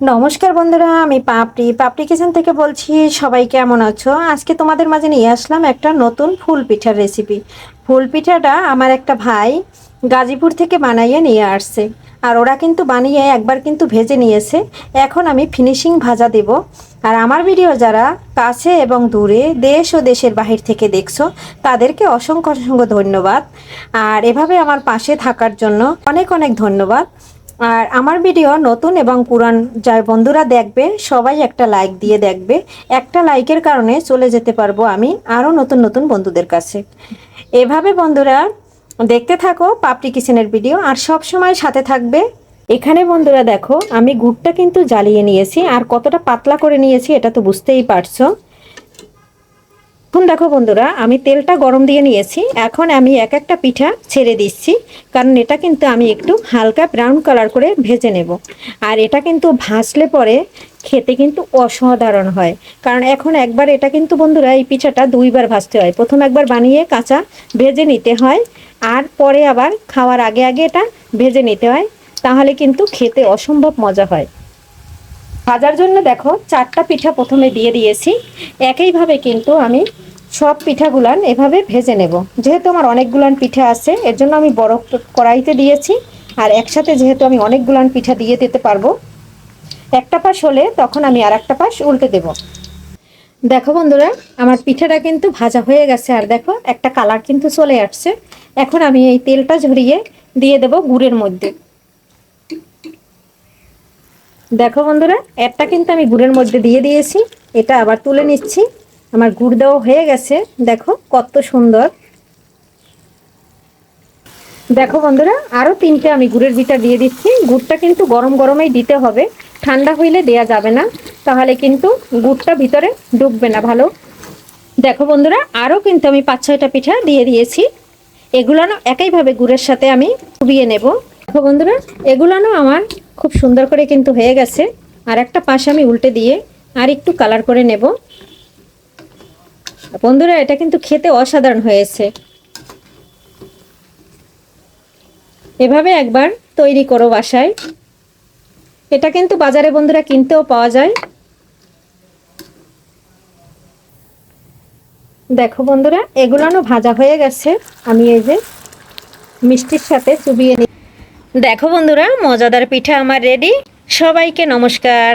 নমস্কার বন্ধুরা, আমি পাপড়ি। পাপড়ি কিচেন থেকে বলছি, সবাই কেমন আছো? আজকে তোমাদের মাঝে নিয়ে আসলাম একটা নতুন ফুল পিঠার রেসিপি ফুল পিঠাটা আমার একটা ভাই গাজীপুর থেকে বানাইয়ে নিয়ে আসছে। আর ওরা কিন্তু বানিয়ে একবার কিন্তু ভেজে নিয়েছে। এখন আমি ফিনিশিং ভাজা দেব। আর আমার ভিডিও যারা কাছে এবং দূরে দেশ ও দেশের বাহির থেকে দেখছ, তাদেরকে অসংখ্য অসংখ্য ধন্যবাদ। আর এভাবে আমার পাশে থাকার জন্য অনেক অনেক ধন্যবাদ। আর আমার ভিডিও নতুন এবং পুরান যার বন্ধুরা দেখবে, সবাই একটা লাইক দিয়ে দেখবে। একটা লাইকের কারণে চলে যেতে পারব আমি আরও নতুন নতুন বন্ধুদের কাছে। এভাবে বন্ধুরা দেখতে থাকো পাপড়ি কিচেনের ভিডিও আর সব সময় সাথে থাকবে। এখানে বন্ধুরা দেখো, আমি গুড়টা কিন্তু জ্বালিয়ে নিয়েছি আর কতটা পাতলা করে নিয়েছি এটা তো বুঝতেই পারছ। এখন দেখো বন্ধুরা, আমি তেলটা গরম দিয়ে নিয়েছি। এখন আমি এক একটা পিঠা ছেড়ে দিচ্ছি, কারণ এটা কিন্তু আমি একটু হালকা ব্রাউন কালার করে ভেজে নেব। আর এটা কিন্তু ভাজলে পরে খেতে কিন্তু অসাধারণ হয়। কারণ এখন একবার এটা কিন্তু বন্ধুরা, এই পিঠাটা দুইবার ভাজতে হয়। প্রথম একবার বানিয়ে কাঁচা ভেজে নিতে হয়, আর পরে আবার খাওয়ার আগে আগে এটা ভেজে নিতে হয়, তাহলে কিন্তু খেতে অসম্ভব মজা হয়। ভাজার জন্য দেখো, চারটা পিঠা প্রথমে দিয়ে দিয়েছি। একইভাবে কিন্তু আমি সব পিঠাগুলান এভাবে ভেজে নেব। যেহেতু আমার অনেকগুলান পিঠা আছে এর জন্য আমি বড় কড়াইতে দিয়েছি। আর একসাথে যেহেতু আমি অনেকগুলান পিঠা দিয়ে দিতে পারব, একটা পাশ হলে তখন আমি আর একটা পাশ উল্টে দেব। দেখো বন্ধুরা, আমার পিঠাটা কিন্তু ভাজা হয়ে গেছে। আর দেখো, একটা কালার কিন্তু চলে আসছে। এখন আমি এই তেলটা ঝরিয়ে দিয়ে দেব গুড়ের মধ্যে। দেখো বন্ধুরা, একটা কিন্তু আমি গুড়ের মধ্যে দিয়ে দিয়েছি। এটা আবার তুলে নিচ্ছি। আমার গুড় দেওয়া হয়ে গেছে। দেখো কত সুন্দর। দেখো বন্ধুরা আরও তিনটে আমি গুড়ের বিটা দিয়ে দিচ্ছি। গুড়টা কিন্তু গরম গরমেই দিতে হবে। ঠান্ডা হইলে দেয়া যাবে না। তাহলে কিন্তু গুড়টা ভিতরে ডুববে না ভালো। দেখো বন্ধুরা আরও কিন্তু আমি পাঁচ ছয়টা পিঠা দিয়ে দিয়েছি। এগুলানো একইভাবে গুড়ের সাথে আমি ডুবিয়ে নেব। দেখো বন্ধুরা, এগুলানো আমার খুব সুন্দর করে কিন্তু হয়ে গেছে। আর একটা পাশ আমি উল্টে দিয়ে আর একটু কালার করে নেব। বন্ধুরা, এটা কিন্তু খেতে অসাধারণ হয়েছে। এভাবে একবার তৈরি করো বাসায়। এটা কিন্তু বাজারে বন্ধুরা কিনতেও পাওয়া যায়। দেখো বন্ধুরা, এগুলানো ভাজা হয়ে গেছে। আমি এই যে মিষ্টির সাথে চুবিয়ে নিই দেখো বন্ধুরা, মজাদার পিঠা আমার রেডি। সবাইকে নমস্কার।